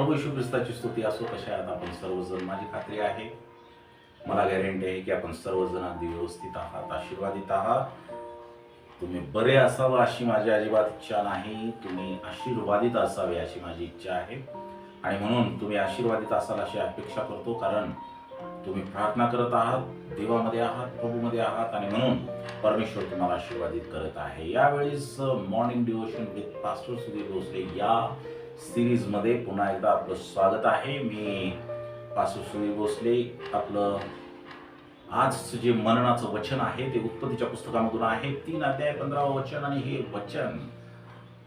प्रभू येशू ख्रिस्ताची स्तुती असो कशा आहात आपण सर्वजण? माझी खात्री आहे मला गॅरंटी आहे की आपण सर्वजण अगदी व्यवस्थित आहात आशीर्वादित आहात. तुम्ही बरे असावं अशी माझी अजिबात इच्छा नाही. तुम्ही आशीर्वादित असावे अशी माझी इच्छा आहे. आणि म्हणून तुम्ही आशीर्वादित असाल अशी अपेक्षा करतो कारण तुम्ही प्रार्थना करत आहात देवामध्ये आहात प्रभूमध्ये आहात. आणि म्हणून परमेश्वर तुम्हाला आशीर्वादित करत आहे. यावेळेस morning devotion with pastor Sudhir Bhosale या सिरीजमध्ये पुन्हा एकदा आपलं स्वागत आहे. मी पास्टर सुधीर भोसले. आपलं आजचं जे मननाचं वचन आहे ते उत्पत्तीच्या पुस्तकामधून आहे. तीन अध्याय पंधरावं वचन आणि हे वचन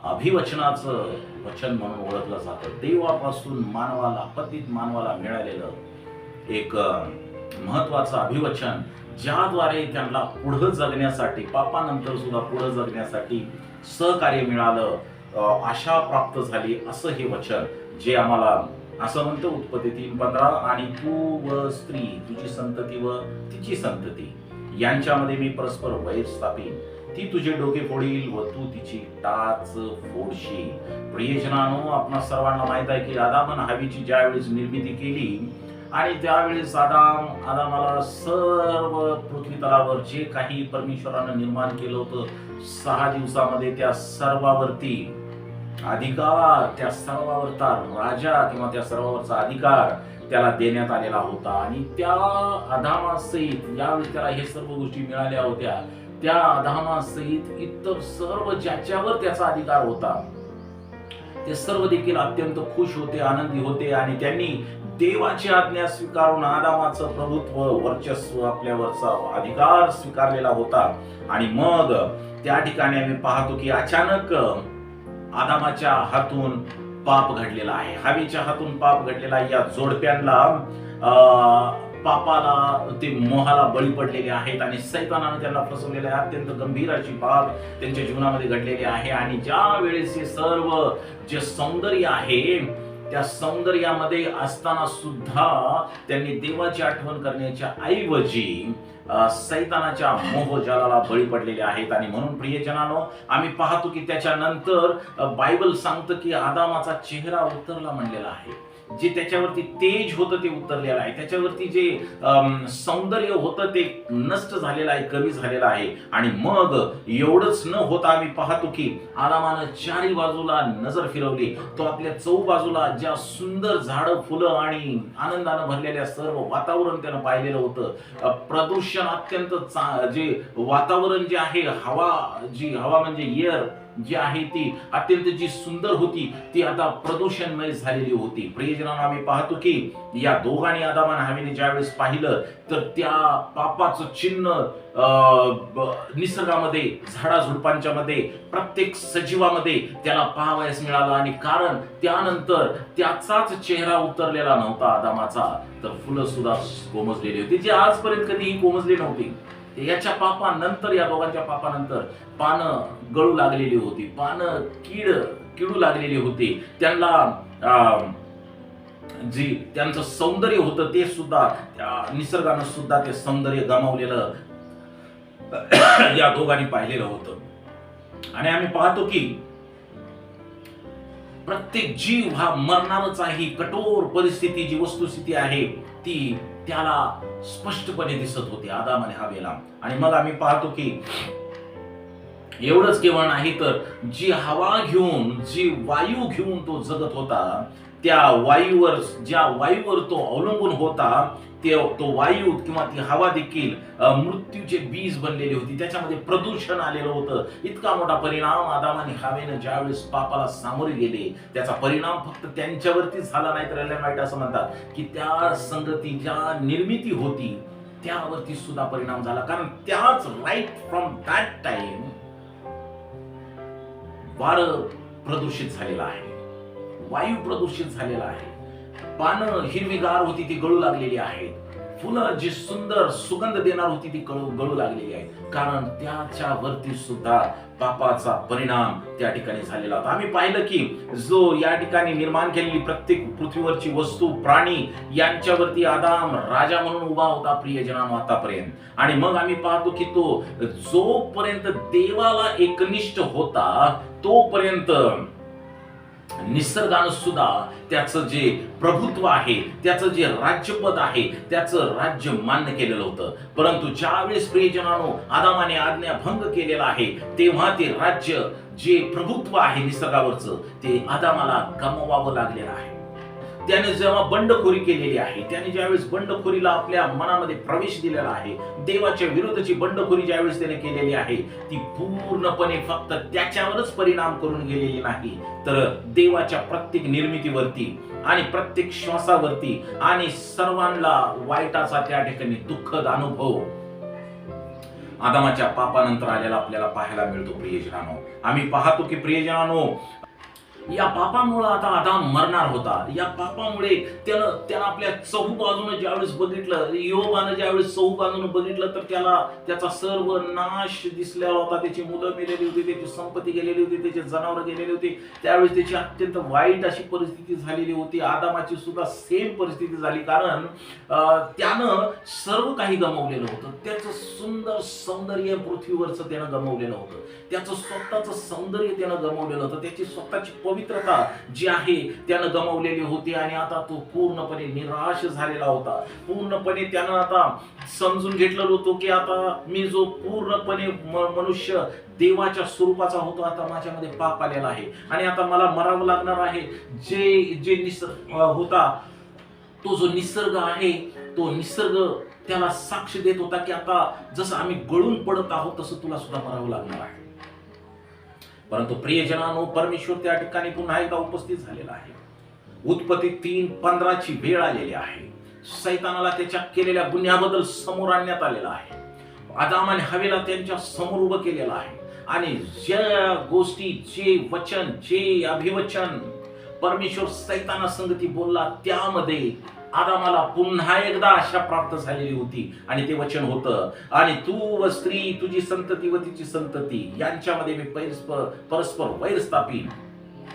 अभिवचनाचं वचन म्हणून ओळखलं जातं. देवापासून मानवाला पतित मानवाला मिळालेलं एक महत्वाचं अभिवचन ज्याद्वारे त्यांना पुढं जगण्यासाठी पापानंतर सुद्धा पुढं जगण्यासाठी सहकार्य मिळालं. आशा प्राप्त झाली असं हे वचन जे आम्हाला असं म्हणतं उत्पत्ती तीन पंधरा आणि तू व स्त्री तुझी संतती व तिची संतती. यांच्यामध्ये मी परस्पर वैर स्थापीन. ती तुझे डोके फोडील व तू तिची टाच फोडशील. प्रियजनानो आपणा सर्वांना माहीत आहे की आदामन हवीची ज्यावेळेस निर्मिती केली आणि त्यावेळेस आदाम आदामाला सर्व पृथ्वी तलावर जे काही परमेश्वरानं निर्माण केलं होतं सहा दिवसामध्ये त्या सर्वावरती अधिकार त्या सर्वावरचा राजा किंवा त्या सर्वावरचा अधिकार त्याला देण्यात आलेला होता. आणि त्या अधामासहित यावेळी त्याला हे सर्व गोष्टी मिळाल्या होत्या त्या अधामासहित इतर सर्व ज्याच्यावर त्याचा अधिकार होता ते सर्व देखील अत्यंत खुश होते आनंदी होते आणि त्यांनी देवाची आज्ञा स्वीकारून आदामाचं प्रभुत्व वर्चस्व आपल्यावरचा अधिकार स्वीकारलेला होता. आणि मग त्या ठिकाणी आम्ही पाहतो की अचानक आदामाच्या हातून पाप घडलेला आहे. हवेच्या हातून पाप घडलेला आहे. या जोडप्यांना पापाला ते मोहाला बळी पडलेले आहेत आणि सैतानानं त्यांना फसवलेले आहे. अत्यंत गंभीर अशी बाब त्यांच्या जीवनामध्ये घडलेली आहे. आणि ज्या वेळेस हे सर्व जे सौंदर्य आहे त्या सौंदर्यामध्ये असताना सुद्धा त्यांनी देवाची आठवण करण्याच्या ऐवजी सैतानाच्या मोहजालाला बळी पडलेले आहेत. आणि म्हणून प्रियजनानो आम्ही पाहतो की त्याच्यानंतर बायबल सांगतं की आदामाचा चेहरा उतरला म्हणलेला आहे. जे त्याच्यावरती तेज होतं ते उतरलेलं आहे. त्याच्यावरती जे सौंदर्य होतं ते नष्ट झालेलं आहे कमी झालेलं आहे. आणि मग एवढंच न होता आम्ही पाहतो की आरामानं चारी बाजूला नजर फिरवली. तो आपल्या चौ बाजूला ज्या सुंदर झाडं फुलं आणि आनंदानं भरलेल्या सर्व वातावरण त्यानं पाहिलेलं होतं. प्रदूषण अत्यंत चा- जे वातावरण जे आहे हवा जी हवा म्हणजे एअर जी आहे ती अत्यंत जी सुंदर होती ती आता प्रदूषणमय झालेली होती. प्रियजनांना आम्ही पाहतो की या दोघांनी आदामान हवेने ज्यावेळेस पाहिलं तर त्या पापाचं चिन्ह निसर्गामध्ये झाडाझुडपांच्या मध्ये प्रत्येक सजीवामध्ये त्याला पाहावयास मिळालं. आणि कारण त्यानंतर त्याचाच चेहरा उतरलेला नव्हता आदामाचा. तर फुलं सुद्धा कोमजलेली होती जी आजपर्यंत कधीही कोमजली नव्हती. याच्या पापानंतर या दोघांच्या पापानंतर पानं गळू लागलेली होती. पानं कीड किडू लागलेली होती. त्यांना अं, जी त्यांचं सौंदर्य होतं ते सुद्धा त्या निसर्गानं सुद्धा ते सौंदर्य गमावलेलं या दोघांनी पाहिलेलं होतं. आणि आम्ही पाहतो की प्रत्येक जीव हा मरणारच आहे. कठोर परिस्थिती जी वस्तुस्थिती आहे ती त्याला स्पष्टपणे दिसत होते आदाम आणि हवेला. आणि मग आम्ही पाहतो की एवढंच केवळ नाही तर जी हवा घेऊन जी वायू घेऊन तो जगत होता त्या वायूवर ज्या वायूवर तो अवलंबून होता ते तो वायू किंवा ती हवा देखील मृत्यूचे बीज बनलेली होती. त्याच्यामध्ये प्रदूषण आलेलं होतं. इतका मोठा परिणाम आदाम आणि हवेनं ज्यावेळेस पापाला सामोरे गेले त्याचा परिणाम फक्त त्यांच्यावरती झाला नाही तर एलेन असं म्हणतात की त्या संगती ज्या निर्मिती होती त्यावरती सुद्धा परिणाम झाला. कारण त्याच राईट फ्रॉम दॅट टाइम वार प्रदूषित झालेलं आहे. वायू प्रदूषित झालेला आहे. पानं हिरवीगार होती ती गळू लागलेली आहेत. फुलं जी सुंदर सुगंध देणार होती ती गळू गळू लागलेली आहे कारण त्याच्या वरती सुद्धा पापाचा परिणाम त्या ठिकाणी झालेला होता. आम्ही पाहिलं की जो या ठिकाणी निर्माण केलेली प्रत्येक पृथ्वीवरची वस्तू प्राणी यांच्यावरती आदाम राजा म्हणून उभा होता प्रियजनानो आतापर्यंत. आणि मग आम्ही पाहतो की तो जोपर्यंत देवाला एकनिष्ठ होता तोपर्यंत निसर्गानं सुद्धा त्याचं जे प्रभुत्व आहे त्याचं जे राज्यपद आहे त्याचं राज्य मान्य केलेलं होतं. परंतु ज्यावेळेस प्रियजनानो आदामाने आज्ञा भंग केलेला आहे तेव्हा ते राज्य जे प्रभुत्व आहे निसर्गावरचं ते आदामाला गमवावं लागलेलं आहे. त्याने जेव्हा बंडखोरी केलेली आहे त्याने ज्यावेळेस बंडखोरीला आपल्या मनामध्ये प्रवेश दिलेला आहे देवाच्या विरुद्धची बंडखोरी ज्यावेळेस त्याने केलेली आहे ती पूर्णपणे फक्त त्याच्यावरच परिणाम करून गेलेली नाही तर देवाच्या प्रत्येक निर्मितीवरती आणि प्रत्येक श्वासावरती आणि सर्वांना वाईटाचा त्या ठिकाणी दुःखद अनुभव आदामाच्या पापानंतर आलेला आपल्याला पाहायला मिळतो प्रियजनानो. आम्ही पाहतो की प्रियजनानो या पापामुळं आता आदाम मरणार होता. या पापामुळे त्यानं त्यानं आपल्या चहू बाजूनं ज्यावेळेस बघितलं योबानं ज्यावेळेस चहू बाजूनं बघितलं तर त्याला त्याचा सर्व नाश दिसलेला होता. त्याची मुलं मेलेली होती त्याची संपत्ती गेलेली होती त्याचे जनावर गेलेले होते. त्यावेळेस त्याची अत्यंत वाईट अशी परिस्थिती झालेली होती. आदामाची सुद्धा सेम परिस्थिती झाली. कारण त्यानं सर्व काही गमावलेलं होतं. त्याचं सुंदर सौंदर्य पृथ्वीवरचं त्यानं गमावलेलं होतं. त्याचं स्वतःचं सौंदर्य त्यानं गमावलेलं होतं. त्याची स्वतःची पवित्रता जी आहे त्यानं गमावलेली होती आणि आता तो पूर्णपणे निराश झालेला होता. पूर्णपणे त्यानं आता समजून घेतलेलं होतो की आता मी जो पूर्णपणे मनुष्य देवाच्या स्वरूपाचा होतो आता माझ्यामध्ये पाप आलेला आहे. आणि आता मला मरावं लागणार आहे. जे जे निसर्ग होता तो जो निसर्ग आहे तो निसर्ग त्याला साक्ष देत होता की आता जसं आम्ही गळून पडत आहोत तसं तुला सुद्धा मरावं लागणार आहे. परंतु प्रियजनानो परमेश्वर त्या ठिकाणी पुन्हा एकदा उपस्थित झालेला आहे. उत्पत्ती तीन पंधराची वेळ आलेली आहे. सैतानाला त्याच्या केलेल्या गुन्ह्याबद्दल समोर आणण्यात आलेला आहे. आदाम आणि हवेला त्यांच्यासमोर उभं केलेलं आहे. आणि ज्या गोष्टी जे वचन जे अभिवचन परमेश्वर सैताना संगती बोलला त्यामध्ये आदामाला पुन्हा एकदा आशा प्राप्त झालेली होती आणि ते वचन होतं आणि तू व स्त्री तुझी संतती व तिची संतती यांच्यामध्ये मी परस्पर परस्पर वैर स्थापीन.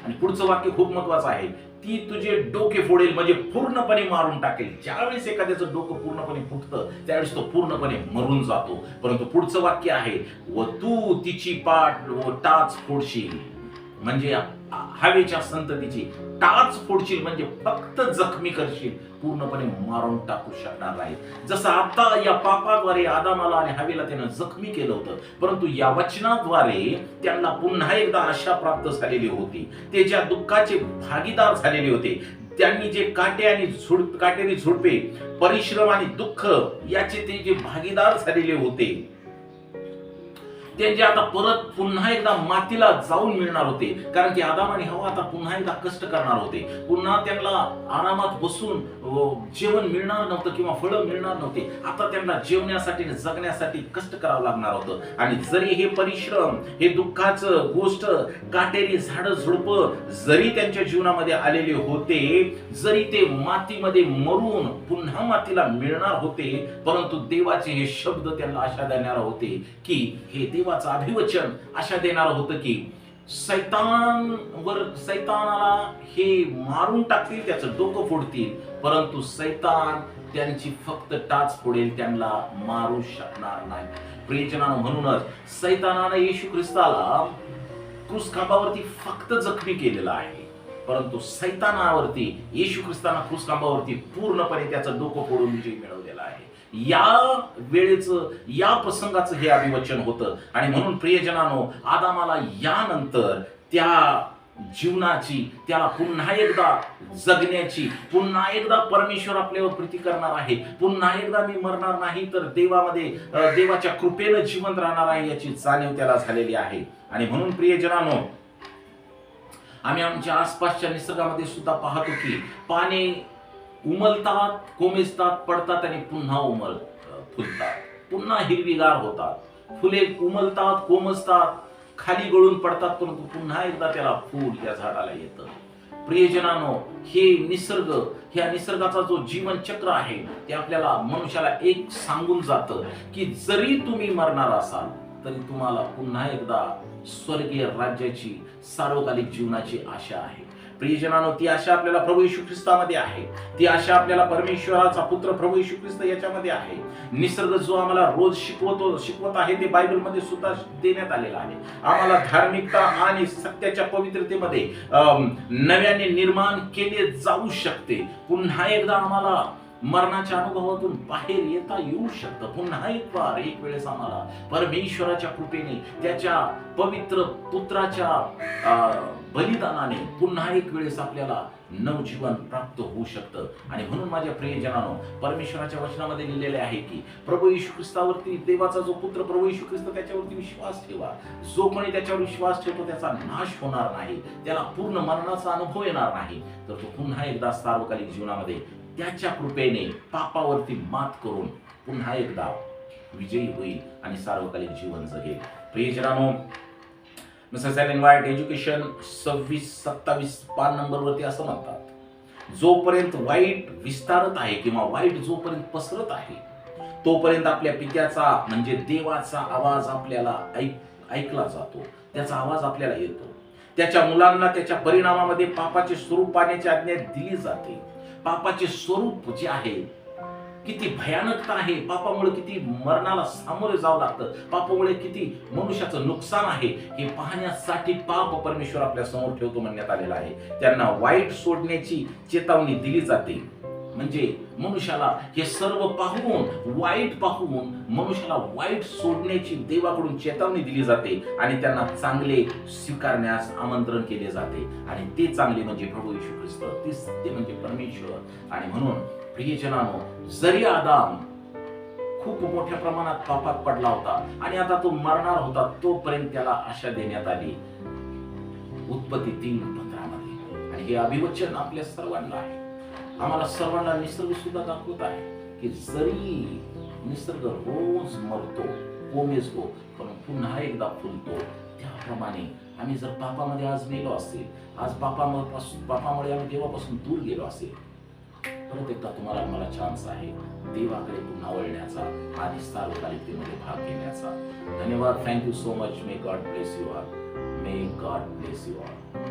आणि पुढचं वाक्य खूप महत्वाचं आहे. ती तुझे डोके फोडेल म्हणजे पूर्णपणे मारून टाकेल. ज्यावेळेस एखाद्याचं डोकं पूर्णपणे फुटतं त्यावेळेस तो पूर्णपणे मरून जातो. परंतु पुढचं वाक्य आहे व तू तिची पाठ व टाच फोडशील. म्हणजे हवेच्या संततीची टाच फोडशील म्हणजे फक्त जखमी करशील पूर्णपणे मारून टाकू शकणार नाही जसं आता या पापाद्वारे आदामाला आणि हवेला त्यानं जखमी केलं होतं परंतु या वचनाद्वारे त्यांना पुन्हा एकदा आशा प्राप्त झालेली होती. ते ज्या दुःखाचे भागीदार झालेले होते त्यांनी जे काटे आणि झुड काटेरी झुडपे परिश्रम आणि दुःख याचे ते जे भागीदार झालेले होते ते जे आता परत पुन्हा एकदा मातीला जाऊन मिळणार होते कारण की आदाम आणि हवा आता पुन्हा एकदा कष्ट करणार होते. पुन्हा त्यांना आरामात बसून जेवण मिळणार नव्हतं किंवा फळं मिळणार नव्हते. आता त्यांना जेवण्यासाठी आणि जगण्यासाठी कष्ट करावं लागणार होतं. आणि जरी हे परिश्रम हे दुःखाचं गोष्ट काटेरी झाडं झुडपं जरी त्यांच्या जीवनामध्ये आलेले होते जरी ते मातीमध्ये मरून पुन्हा मातीला मिळणार होते परंतु देवाचे हे शब्द त्यांना आशा देणार होते की हे देवाचं अभिवचन अशा देणार होतं की सैतान वर सैतानाला हे मारून टाकतील त्याचं डोकं फोडतील परंतु सैतान त्यांची फक्त टाच फोडेल त्यांना मारू शकणार नाही. प्रियजनानं म्हणूनच सैतानानं येशू ख्रिस्ताला क्रुस खांबावरती फक्त जखमी केलेला आहे. परंतु सैतानावरती येशू ख्रिस्ताना क्रूस पूर्णपणे त्याचं डोकं फोडून विजय मिळवलेला आहे. या वेळेचं या प्रसंगाचं हे अभिवचन होतं. आणि म्हणून प्रियजनानो आदामाला यानंतर त्या जीवनाची त्याला पुन्हा एकदा जगण्याची पुन्हा एकदा परमेश्वर आपल्यावर प्रीती करणार आहे. पुन्हा एकदा मी मरणार नाही तर देवामध्ये देवाच्या कृपेनं जिवंत राहणार आहे याची जाणीव त्याला झालेली आहे. आणि म्हणून प्रियजनानो आम्ही आमच्या आसपासच्या निसर्गामध्ये सुद्धा पाहतो की पाने उमलतात कोमेजतात पडतात आणि पुन्हा उमल फुलतात. पुन्हा हिरवीगार होतात. फुले उमलतात कोमजतात खाली गळून पडतात परंतु पुन्हा एकदा त्याला फूल या झाडाला येतं. प्रियजनानो हे निसर्ग ह्या निसर्गाचा जो जीवन चक्र आहे ते आपल्याला मनुष्याला एक सांगून जातं की जरी तुम्ही मरणार असाल तरी तुम्हाला पुन्हा एकदा स्वर्गीय राज्याची सार्वकालिक जीवनाची आशा आहे. प्रियजनानो ती आशा आपल्याला प्रभू येशू ख्रिस्तामध्ये आहे. ती आशा आपल्याला परमेश्वराचा पुत्र प्रभू येशू ख्रिस्त याच्यामध्ये आहे. निसर्ग जो आम्हाला रोज शिकवतो शिकवत आहे ते बायबलमध्ये सुद्धा देण्यात आलेलं आहे. आम्हाला धार्मिकता आणि सत्याच्या पवित्रतेमध्ये नव्याने निर्माण केले जाऊ शकते. पुन्हा एकदा आम्हाला मरणाच्या अनुभवातून बाहेर येता येऊ शकतं. पुन्हा एक वार एक वेळेस आम्हाला परमेश्वराच्या कृपेने त्याच्या पवित्र पुत्राच्या बलिदानाने पुन्हा एक वेळेस आपल्याला नवजीवन प्राप्त होऊ शकतं. आणि म्हणून माझ्या प्रियजनानो परमेश्वराच्या वचनामध्ये लिहिलेले आहे की प्रभू येशू ख्रिस्तावरती देवाचा जो पुत्र प्रभू येशू ख्रिस्त त्याच्यावरती विश्वास ठेवा. जो कोणी त्याच्यावर विश्वास ठेवतो त्याचा नाश होणार नाही. त्याला पूर्ण मरणाचा अनुभव येणार नाही. तर तो पुन्हा एकदा सार्वकालिक जीवनामध्ये त्याच्या कृपेने पापावरती मात करून पुन्हा एकदा विजयी होईल आणि सार्वकालिक जीवन जगेल. प्रियजनानो मिसेस एलेन वाईट एज्युकेशन सव्वीस सत्तावीस पान नंबरवरती असं म्हणतात जोपर्यंत वाईट विस्तारत आहे किंवा वाईट जोपर्यंत पसरत आहे तोपर्यंत आपल्या पित्याचा म्हणजे देवाचा आवाज आपल्याला ऐक ऐकला जातो. त्याचा आवाज आपल्याला येतो. त्याच्या मुलांना त्याच्या परिणामामध्ये पापाचे स्वरूप पाण्याची आज्ञा दिली जाते. पापाचे स्वरूप जे आहे किती भयानकता आहे. पापामुळे किती मरणाला सामोरे जावं लागतं. पापामुळे किती मनुष्याचं नुकसान आहे हे पाहण्यासाठी पाप परमेश्वर आपल्यासमोर ठेवतो म्हणण्यात आलेला आहे. त्यांना वाईट सोडण्याची चेतावणी दिली जाते. म्हणजे मनुष्याला हे सर्व पाहून वाईट पाहून मनुष्याला वाईट सोडण्याची देवाकडून चेतावणी दिली जाते आणि त्यांना चांगले स्वीकारण्यास आमंत्रण केले जाते. आणि ते चांगले म्हणजे प्रभू येशू ख्रिस्त. ते सत्य म्हणजे परमेश्वर. आणि म्हणून प्रियजनानो जरी आदाम खूप मोठ्या प्रमाणात पापात पडला होता आणि आता तो मरणार होता तोपर्यंत त्याला आशा देण्यात आली. उत्पत्ती तीन पंधरामध्ये आणि हे अभिवचन आपल्या सर्वांना आहे. आम्हाला सर्वांना निसर्ग सुद्धा दाखवत आहे की जरी निसर्ग रोज मरतो कोमेजतो पण पुन्हा एकदा फुलतो. त्याप्रमाणे आम्ही जर पापामध्ये आज मेलो असेल आज पापापासून पापामुळे आम्ही देवापासून दूर गेलो असेल परत एकदा तुम्हाला मला चान्स आहे देवाकडे पुन्हा वळण्याचा आणि सार्वकालिकतेमध्ये भाग घेण्याचा. धन्यवाद. Thank you so much may God bless you all may God bless you all